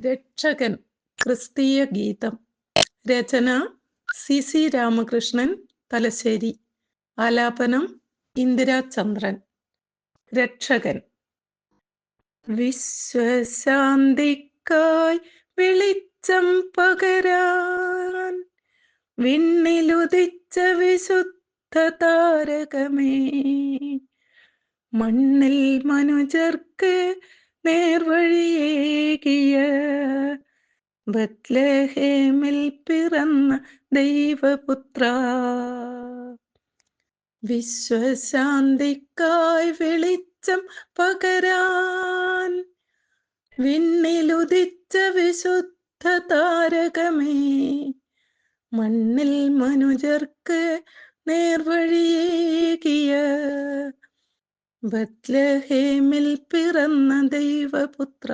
രക്ഷകൻ ക്രിസ്തീയ ഗീതം. രചന സി സി രാമകൃഷ്ണൻ തലശ്ശേരി. ആലാപനം ഇന്ദിരാ ചന്ദ്രൻ. രക്ഷകൻ. വിശ്വശാന്തിക്കായി വെളിച്ചം പകരാൻ വിണ്ണിലുദിച്ച വിശുദ്ധ താരകമേ. മണ്ണിൽ മനുജർക്ക് നേർവഴിയേകിയ ബത്ലഹേമിൽ പിറന്ന ദൈവപുത്ര. വിശ്വശാന്തിക്കായി വെളിച്ചം പകരാൻ വിണ്ണിലുദിച്ച വിശുദ്ധ താരകമേ. മണ്ണിൽ മനുജർക്ക് നേർവഴിയേകിയ ബത്ലഹേമിൽ പിറന്ന ദൈവപുത്ര.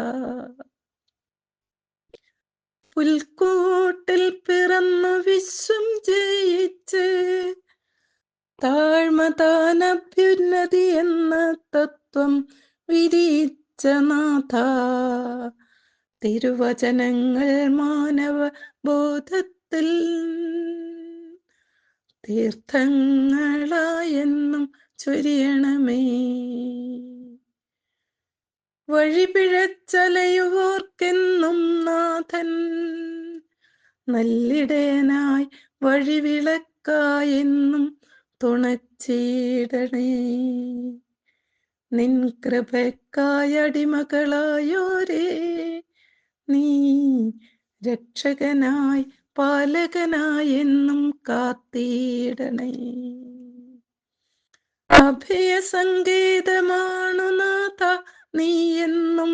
പുൽക്കൂട്ടിൽ പിറന്ന വിശ്വം ജയിച്ച് താഴ്മ താനഭ്യുന്നതി എന്ന തത്വം വിരിച്ച നാഥ. തിരുവചനങ്ങൾ മാനവ ബോധത്തിൽ തീർത്ഥങ്ങളായെന്നും ചൊരിയണമേ. വഴിപിഴച്ചലയോർക്കെന്നും നാഥൻ നല്ലിടേനായി വഴിവിളക്കായെന്നും തുണച്ചിടണേ. നിൻ കൃപക്കായടിമകളായോരേ നീ രക്ഷകനായി പാലകനായെന്നും കാത്തിടണേ. അഭയ സംഗീതമാണു നാഥ നീ എന്നും.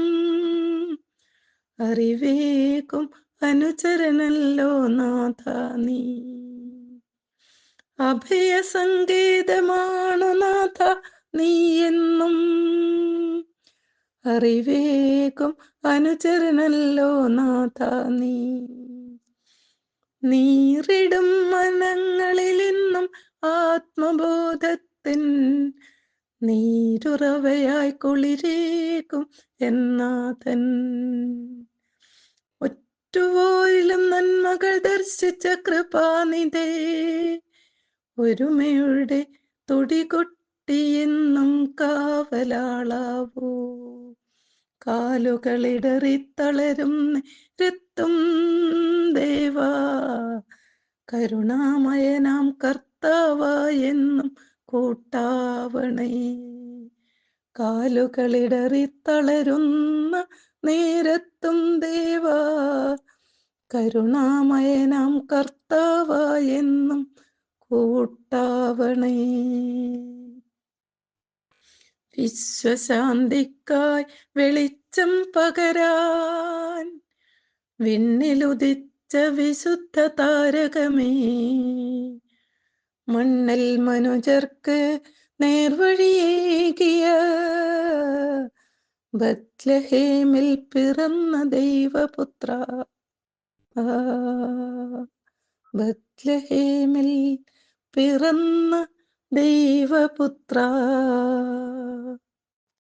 അറിവേക്കും അനുചരനല്ലോ നാഥ നീ. അഭയ സംഗീതമാണു നാഥ നീ എന്നും. അറിവേക്കും അനുചരനല്ലോ നാഥ നീ. നീറിടും മനങ്ങളിൽ ഇന്നും ആത്മബോധത്തിൻ നീരുറവയായി കുളിരേക്കും എന്നാഥൻ. ഒറ്റുപോയിലും നന്മകൾ ദർശിച്ച കൃപാനിതേ ഒരുമയുടെ തുടികൊട്ടിയെന്നും കാവലാളാവൂ. കാലുകളിടറി തളരും രത്തും ദേവാ കരുണാമയനാം കർത്താവായെന്നും കൂട്ടാവണേ. കാലുകളിടറി തളരുന്ന നേരത്തും ദേവാ കരുണാമയനാം കർത്താവായെന്നും കൂട്ടാവണേ. വിശ്വശാന്തിക്കായി വെളിച്ചം പകരാൻ വിണ്ണിലുദിച്ച വിശുദ്ധ താരകമേ മണ്ണൽ മനുജർക്ക് നേർവഴിയേകിയ ബത്ലഹേമിൽ പിറന്ന ദൈവപുത്ര. ബത്ലഹേമിൽ പിറന്ന ദൈവപുത്ര.